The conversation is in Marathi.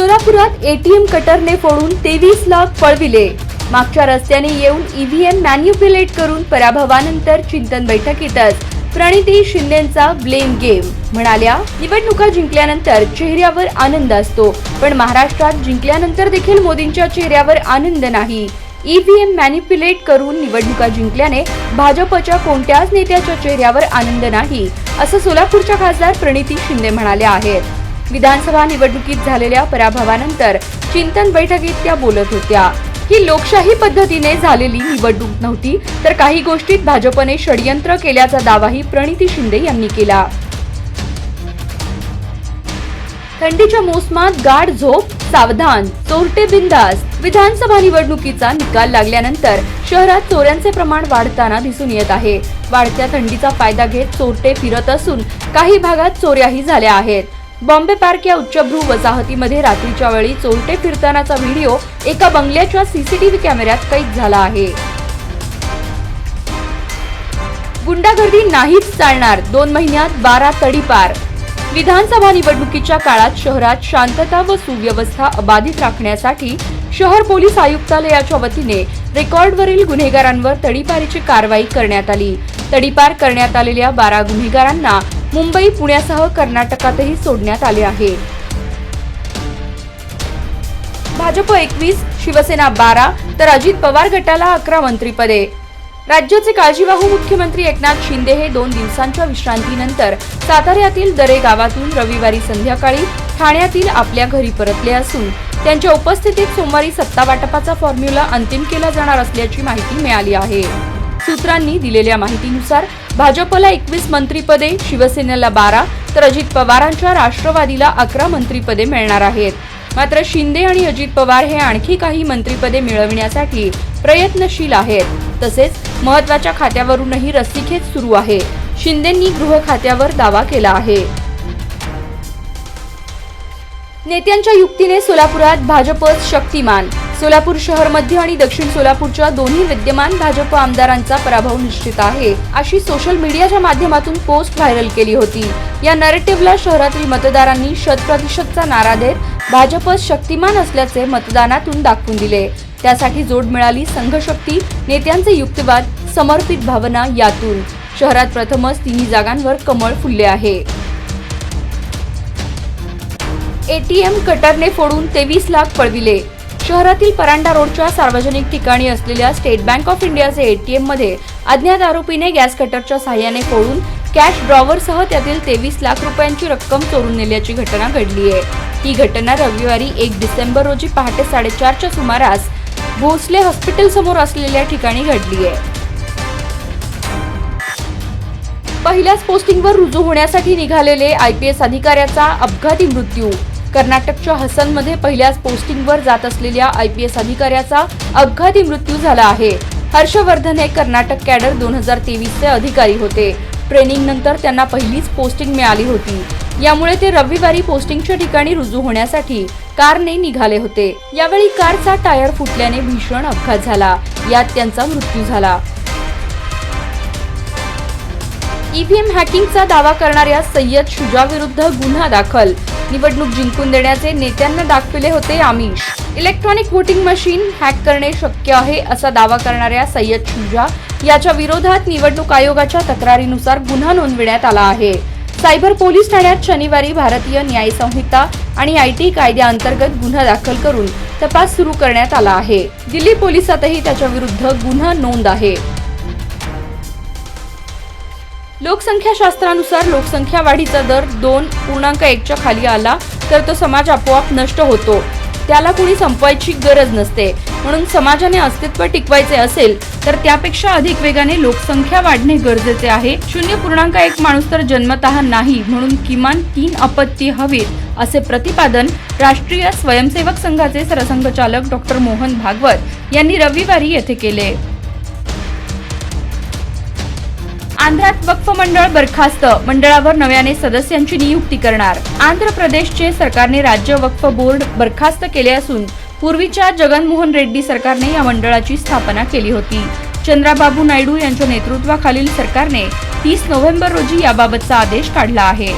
सोलापुरात एटीएम कटरने फोडून तेवीस लाख पळविले. मागच्या रस्त्याने येऊन ईव्हीएम मॅन्युप्युलेट करून पराभवानंतर चिंतन बैठकीतच प्रणिती शिंदेचा ब्लेम गेम. म्हणाल्या निवडणुका जिंकल्यानंतर चेहऱ्यावर आनंद असतो पण महाराष्ट्रात जिंकल्यानंतर देखील मोदींच्या चेहऱ्यावर आनंद नाही. ईव्हीएम मॅन्युप्युलेट करून निवडणुका जिंकल्याने भाजपच्या कोणत्याच नेत्याच्या चेहऱ्यावर आनंद नाही असं सोलापूरच्या खासदार प्रणिती शिंदे म्हणाल्या आहेत. विधानसभा निवडणुकीत झालेल्या पराभवानंतर चिंतन बैठकीत त्या बोलत होत्या. ही लोकशाही पद्धतीने झालेली निवडणूक नव्हती तर काही गोष्टीत भाजपने षडयंत्र केल्याचा दावाही प्रणिती शिंदे यांनी केला. थंडीच्या मोसमात गाढ झोप सावधान चोरटे बिंदास विधानसभा निवडणुकीचा निकाल लागल्यानंतर शहरात चोऱ्यांचे प्रमाण वाढताना दिसून येत आहे. वाढत्या थंडीचा फायदा घेत चोरटे फिरत असून काही भागात चोऱ्याही झाल्या आहेत. बॉम्बे पार्क या उच्चभ्रू वसाहतीमध्ये रात्रीच्या वेळी चोरटे फिरतानाचा व्हिडिओ एका बंगल्याच्या सीसीटीव्ही कॅमेऱ्यात कैद झाला आहे. गुंडागर्दी नाहीच चालणार. दोन महिन्यात बारा तडीपार विधानसभा निवडणुकीच्या काळात शहरात शांतता व सुव्यवस्था अबाधित राखण्यासाठी शहर पोलीस आयुक्तालयाच्या वतीने रेकॉर्डवरील गुन्हेगारांवर तडीपारीची कारवाई करण्यात आली. तडीपार करण्यात आलेल्या बारा गुन्हेगारांना मुंबई पुण्यासह कर्नाटकातही सोडण्यात आले आहे. भाजप एकवीस शिवसेना बारा तर अजित पवार गटाला अकरा मंत्रीपदे. राज्याचे काळजीवाहू मुख्यमंत्री एकनाथ शिंदे हे दोन दिवसांच्या विश्रांतीनंतर साताऱ्यातील दरे गावातून रविवारी संध्याकाळी ठाण्यातील आपल्या घरी परतले असून त्यांच्या उपस्थितीत सोमवारी सत्ता वाटपाचा फॉर्म्युला अंतिम केला जाणार असल्याची माहिती मिळाली आहे. सूत्रांनी दिलेल्या माहितीनुसार भाजपला एकवीस मंत्रीपदे शिवसेनेला बारा तर अजित पवारांच्या राष्ट्रवादीला अकरा मंत्रीपदे मिळणार आहेत. मात्र शिंदे आणि अजित पवार हे आणखी काही मंत्रीपदे मिळविण्यासाठी प्रयत्नशील आहेत. तसेच महत्त्वाच्या खात्यावरूनही रस्सीखेच सुरू आहे. शिंदेंनी गृह खात्यावर दावा केला आहे. नेत्यांच्या युक्तीने सोलापुरात भाजप शक्तिमान सोलापूर शहर मध्य आणि दक्षिण सोलापूरच्या दोन्ही विद्यमान भाजप आमदारांचा पराभव निश्चित आहे. अशी सोशल मीडियाच्या माध्यमातून पोस्ट व्हायरल केली होती. या नरेटिव्हला शहरातील मतदारांनी शत प्रतिशतचा नारा देत भाजप शक्तिमान असल्याचे मतदानातून दाखवून दिले. त्यासाठी जोड मिळाली संघशक्ती नेत्यांचे युक्तिवाद समर्पित भावना यातून. शहरात प्रथमच तिन्ही जागांवर कमळ फुलले आहे. एटीएम कटरने फोडून तेवीस लाख पळविले. शहरातील परांडा रोडच्या सार्वजनिक ठिकाणी असलेल्या स्टेट बँक ऑफ इंडियाचे एटीएममध्ये अज्ञात आरोपीने गॅस कटरच्या सहाय्याने फोडून कॅश ड्रॉवरसह त्यातील तेवीस लाख रुपयांची रक्कम चोरून नेल्याची घटना घडली आहे. ही घटना रविवारी एक डिसेंबर रोजी पहाटे साडेचारच्या सुमारास भोसले हॉस्पिटल समोर असलेल्या ठिकाणी घडली आहे. पहिल्याच पोस्टिंगवर रुजू होण्यासाठी निघालेले आय पी एस अधिकाऱ्याचा अपघाती मृत्यू कर्नाटकच्या हसनमध्ये पहिल्याच पोस्टिंगवर जात असलेल्या आय पी एस अधिकाऱ्याचा अपघाती मृत्यू झाला आहे. हर्षवर्धन हे कर्नाटक कॅडर दोन हजार तेवीसचे अधिकारी होते. ट्रेनिंग नंतर त्यांना पहिलीच पोस्टिंग मिळाली होती. यामुळे ते रविवारी पोस्टिंगच्या ठिकाणी रुजू होण्यासाठी कारने निघाले होते. यावेळी कारचा टायर फुटल्याने भीषण अपघात झाला. यात त्यांचा मृत्यू झाला. ईव्हीएम हॅकिंगचा दावा करणाऱ्या सय्यद शुजा विरुद्ध गुन्हा दाखल. निवडणूक जिंकून देण्याचे नेत्यांना दाखविले होते आमिष. इलेक्ट्रॉनिक व्होटिंग मशीन हॅक करणे शक्य आहे असा दावा करणाऱ्या सय्यद शुजा याच्या विरोधात निवडणूक आयोगाच्या तक्रारीनुसार गुन्हा नोंदविण्यात आला आहे. सायबर पोलीस ठाण्यात शनिवारी भारतीय न्याय संहिता आणि आय टी कायद्याअंतर्गत गुन्हा दाखल करून तपास सुरू करण्यात आला आहे. दिल्ली पोलिसातही त्याच्या विरुद्ध गुन्हा नोंद आहे. लोकसंख्याशास्त्रानुसार लोकसंख्या वाढीचा दर दोन पूर्णांक एकच्या खाली आला तर तो समाज आपोआप नष्ट होतो. त्याला कुणी संपवायची गरज नसते. म्हणून समाजाने अस्तित्व टिकवायचे असेल तर त्यापेक्षा अधिक वेगाने लोकसंख्या वाढणे गरजेचे आहे. शून्य पूर्णांक एक माणूस तर जन्मतः नाही म्हणून किमान तीन अपत्य हवीत असे प्रतिपादन राष्ट्रीय स्वयंसेवक संघाचे सरसंघचालक डॉक्टर मोहन भागवत यांनी रविवारी येथे केले. आंध्रात वक्फ मंडळ बरखास्त. मंडळावर नव्याने सदस्यांची नियुक्ती करणार. आंध्र प्रदेशचे सरकारने राज्य वक्फ बोर्ड बरखास्त केले असून पूर्वीच्या जगनमोहन रेड्डी सरकारने या मंडळाची स्थापना केली होती. चंद्राबाबू नायडू यांच्या नेतृत्वाखालील सरकारने तीस नोव्हेंबर रोजी याबाबतचा आदेश काढला आहे.